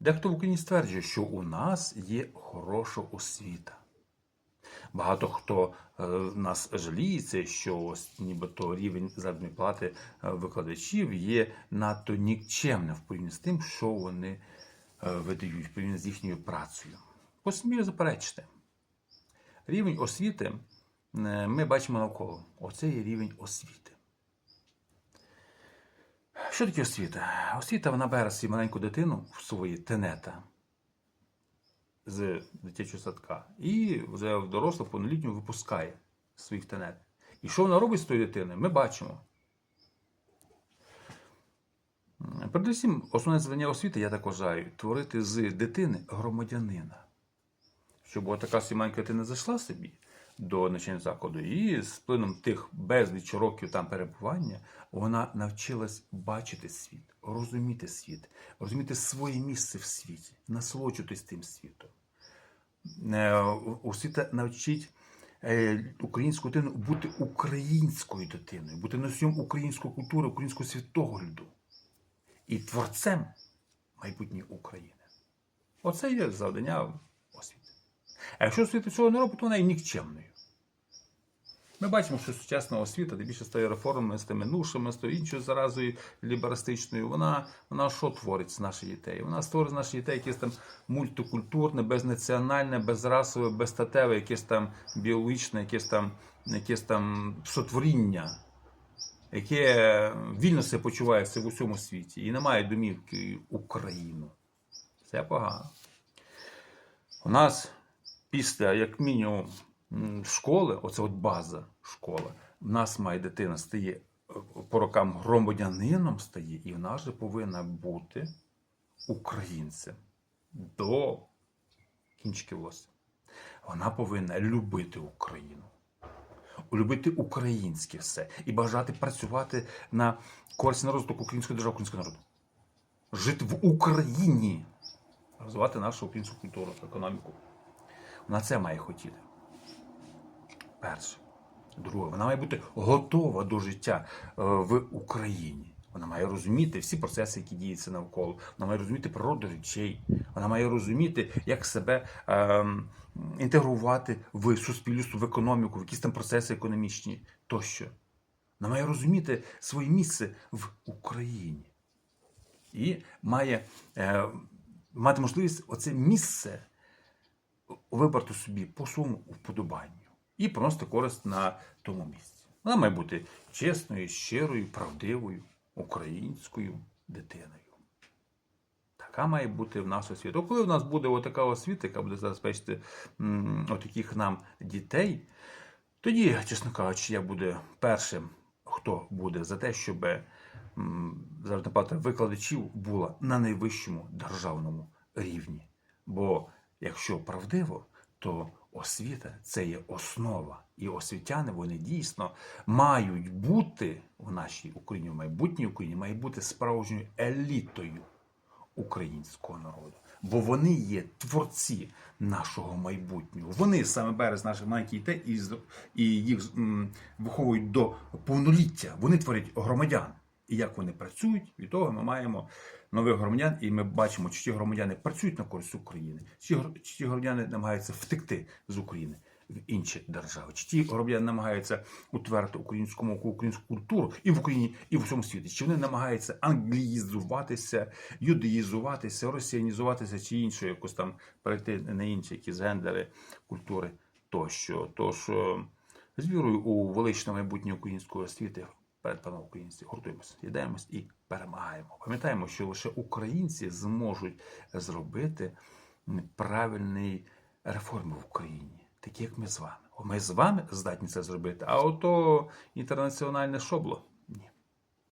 Дехто в Україні стверджує, що у нас є хороша освіта. Багато хто е, в нас жаліється, що ось нібито рівень заробітної плати е, викладачів є надто нікчемним в порівнянні з тим, що вони е, видають в порівнянні з їхньою працею. Ось смію заперечити. Рівень освіти ми бачимо навколо. Оце є рівень освіти. Що таке освіта? Освіта вона бере собі маленьку дитину в свої тенета з дитячого садка і вже в дорослу повнолітню випускає своїх тенет. І що вона робить з тою дитиною, ми бачимо. Передусім, основне завдання освіти, я так вважаю, творити з дитини громадянина. Щоб от така собі маленька дитина зайшла собі до навчального закладу, і з плином тих безліч років там перебування вона навчилась бачити світ, розуміти світ, розуміти своє місце в світі, насолоджуватись тим світом. Е, Освіта навчить е, українську дитину бути українською дитиною, бути носієм української культури, українського світогляду і творцем майбутньої України. Оце є завдання освіти. А якщо освіта цього не робить, то вона є нікчемною. Ми бачимо, що сучасна освіта, де більше стає реформами з тими нушами, з тою іншою заразою ліберастичною, вона, вона що творить з наших дітей? Вона створить з наших дітей якесь там мультикультурне, безнаціональне, безрасове, безстатеве, якесь там біологічне, якесь там, якесь там сотворіння, яке вільно себе почуває в усьому світі і не має домівки Україну. Це погано. У нас після, як мінімум, школи, оце от база школа, в нас має дитина стає е, по рокам громадянином стає, і вона вже повинна бути українцем до кінчики волосся. Вона повинна любити Україну, любити українське все і бажати працювати на користь на розвиток української держави, українського народу. Жити в Україні, розвивати нашу українську культуру, економіку. Вона це має хотіти. Перше. Друге, вона має бути готова до життя е, в Україні. Вона має розуміти всі процеси, які діються навколо. Вона має розуміти природу речей. Вона має розуміти, як себе ем, інтегрувати в суспільство, в економіку, в якісь там процеси економічні тощо. Вона має розуміти своє місце в Україні. І має е, мати можливість оце місце вибрати собі по своєму вподобанню і приносити користь на тому місці. Вона має бути чесною, щирою, правдивою, українською дитиною. Така має бути в нас освіта. Коли в нас буде отака освіта, яка буде забезпечити отаких нам дітей, тоді, чесно кажучи, я буду першим, хто буде за те, щоб м, викладачів була на найвищому державному рівні. Бо якщо правдиво, то освіта це є основа. І освітяни вони дійсно мають бути в нашій Україні, в майбутній Україні, мають бути справжньою елітою українського народу. Бо вони є творці нашого майбутнього. Вони саме берез наших маленьких дітей і, їх виховують до повноліття. Вони творять громадян. І як вони працюють, від того ми маємо нових громадян, і ми бачимо, чи ті громадяни працюють на користь України, чи ті громадяни намагаються втекти з України в інші держави, чи ті громадяни намагаються утвердити українську мову, українську культуру і в Україні, і в всьому світі, чи вони намагаються англіїзуватися, юдеїзуватися, росіянізуватися, чи інше якось там перейти на інші якісь гендери, культури тощо. Тож е, з вірою у величне майбутнє української освіти перед паном українці гуртуємось, єдаємось і перемагаємо. Пам'ятаємо, що лише українці зможуть зробити правильні реформи в Україні, такі як ми з вами. Ми з вами здатні це зробити, а ото інтернаціональне шобло